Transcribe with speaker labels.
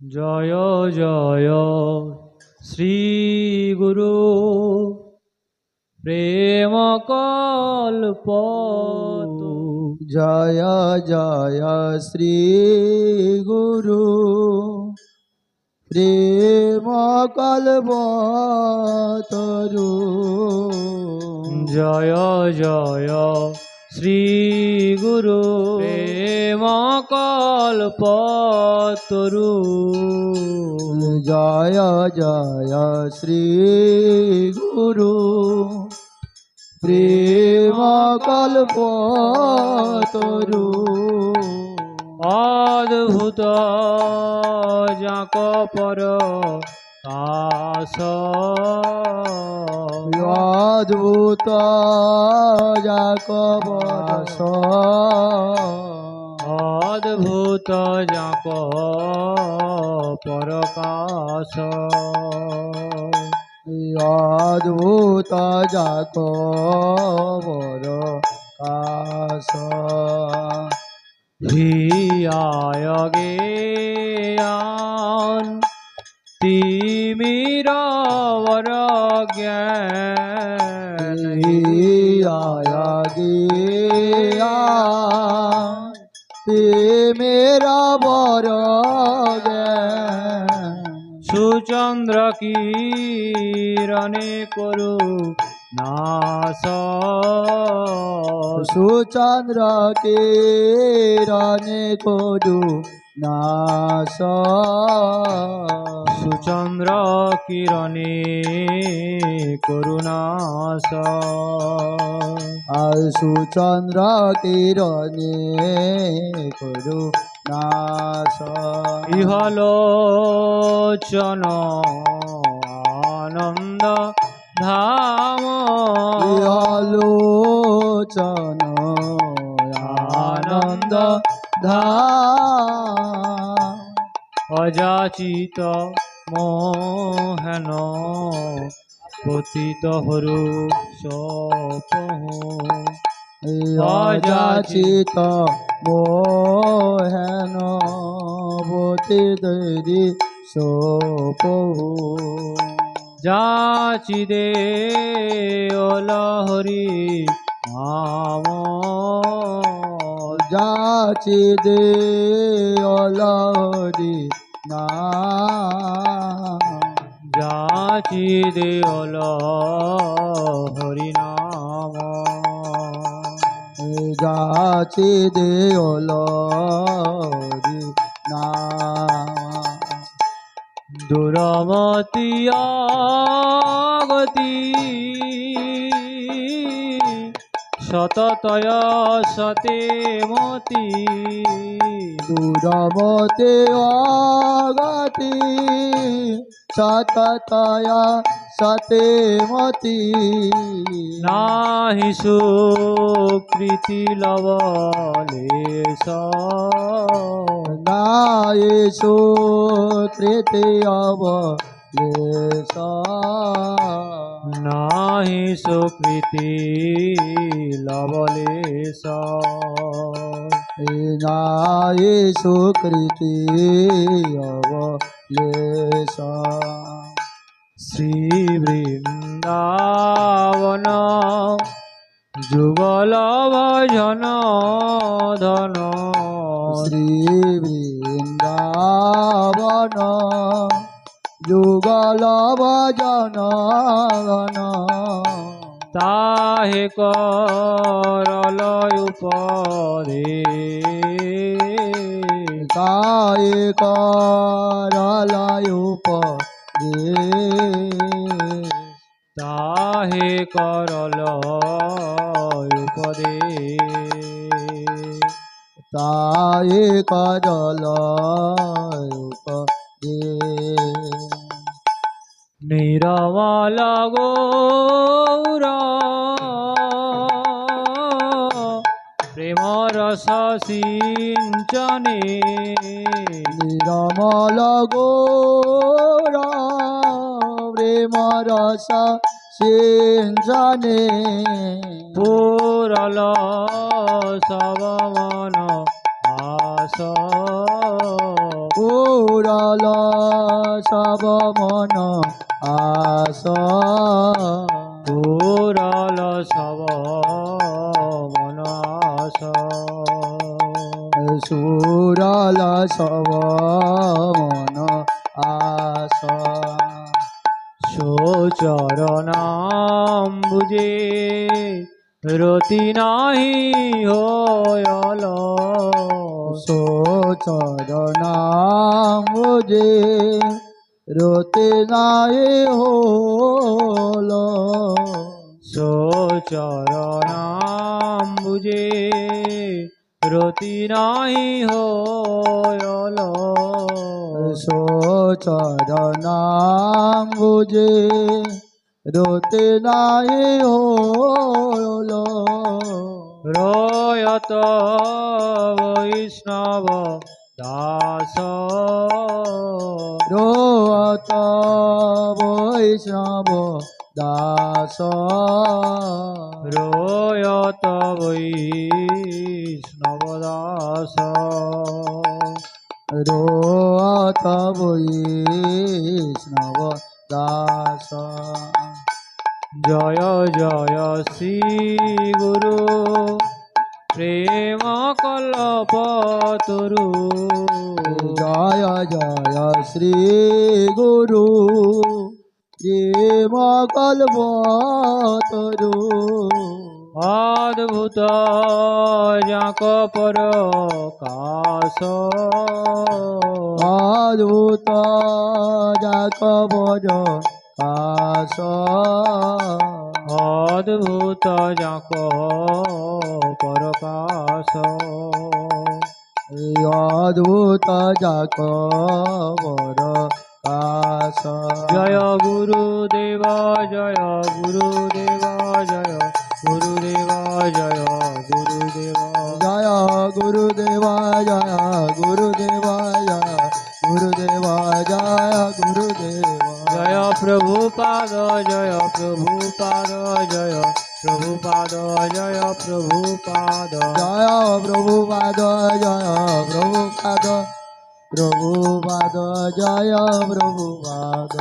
Speaker 1: জয় জয় শ্রী গুরু। প্রেম কল্প
Speaker 2: জয় জয় শ্রী গুরু। প্রেম কলব তরু।
Speaker 1: জয় জয় শ্রী গুরু প্রেম কল্প তরু
Speaker 2: জয় জয় শ্রী গুরু। প্রেম কল্প তরু
Speaker 1: অদ্ভুত যাক পর
Speaker 2: অদ্ভুত যাক বরস
Speaker 1: অদ্ভুত যাক পরকাশ।
Speaker 2: অদ্ভুত যাক বর কাশ তে মেরা বর
Speaker 1: সুচন্দ্র কিরণে করু নাশ।
Speaker 2: সুচন্দ্র কে রনে করু নাশ।
Speaker 1: সুচন্দ্র কিরণে করুণাশ
Speaker 2: আর সুচন্দ্র কিরণে করু নাশ
Speaker 1: ইহলোচন আনন্দ ধাম।
Speaker 2: আলোচন আনন্দ ধা
Speaker 1: অযাচিত মোহন। পতিত হরু সপহু
Speaker 2: অযাচিত মোহন বতি দৈরি সোপহু
Speaker 1: যাচিদে অলহরি নাম।
Speaker 2: যাচি দে অলহরি না
Speaker 1: যাচিদে অলহরি নাম
Speaker 2: যাচি দে অলহরি না
Speaker 1: দুরমতি গতি সততয় সতে মতি।
Speaker 2: দূরবতে অগতি सतताया सकतया सतेमती
Speaker 1: नाहि सुकृति लवले
Speaker 2: नाये सुकृति अवले
Speaker 1: नाहि सुकृति लवले
Speaker 2: नाये सुकृति अवले অবলেশ
Speaker 1: শ্রী বৃন্দাবন যুগল ভজন ধন
Speaker 2: শ্রী বৃন্দাবন যুগল ভজন গণ
Speaker 1: তাহে করল উপদে
Speaker 2: কায় করলয় উপদে
Speaker 1: তাহে করল উপদে
Speaker 2: তায় করলয় উপদে
Speaker 1: নিরমল গৌর রস সিঞ্চনে
Speaker 2: নিরমল গোর প্রেম রস সিঞ্চনে
Speaker 1: পুরল সব মন আস।
Speaker 2: পুরল সব মন আস
Speaker 1: পুরল সব
Speaker 2: সুরল সব মন আস।
Speaker 1: সোচরণাম বুঝে রতি নাহি হয়ল
Speaker 2: সোচরণাম বুঝে রতে নাই হল।
Speaker 1: সোচরণাম বুঝে রতি নাহি হয়ল
Speaker 2: সোচরণাম বুঝে রতে নাই হল
Speaker 1: রয়ত বৈষ্ণব দাস।
Speaker 2: রোত বৈষ্ণব দাস।
Speaker 1: রয়ত বৈষ্ণব দাস
Speaker 2: রোত বৈষ্ণব দাস
Speaker 1: জয় জয় শ্রী গুরু প্রেম কল্প তরু
Speaker 2: জয় জয় শ্রী গুরু প্রেম কল্প তরু
Speaker 1: ଅଦ୍ଭୁତ
Speaker 2: ଯାକ ପରକାଶ ଅଦ୍ଭୁତ ଯାକ
Speaker 1: ପରକାଶ ଅଦ୍ଭୁତ ଯାକ
Speaker 2: ପରକାଶ অদ্ভুত যাক বর কাশ
Speaker 1: জয় গুরুদেব জয় গুরুদেব জয় গুরুদেব जय गुरुदेवा
Speaker 2: जय गुरुदेवा जय गुरुदेवा जय गुरुदेवा जय गुरुदेवा
Speaker 1: जय प्रभुपाद जय प्रभुपाद जय प्रभुपाद जय प्रभुपाद
Speaker 2: जय प्रभुपाद जय प्रभुपाद प्रभुपाद जय प्रभुपाद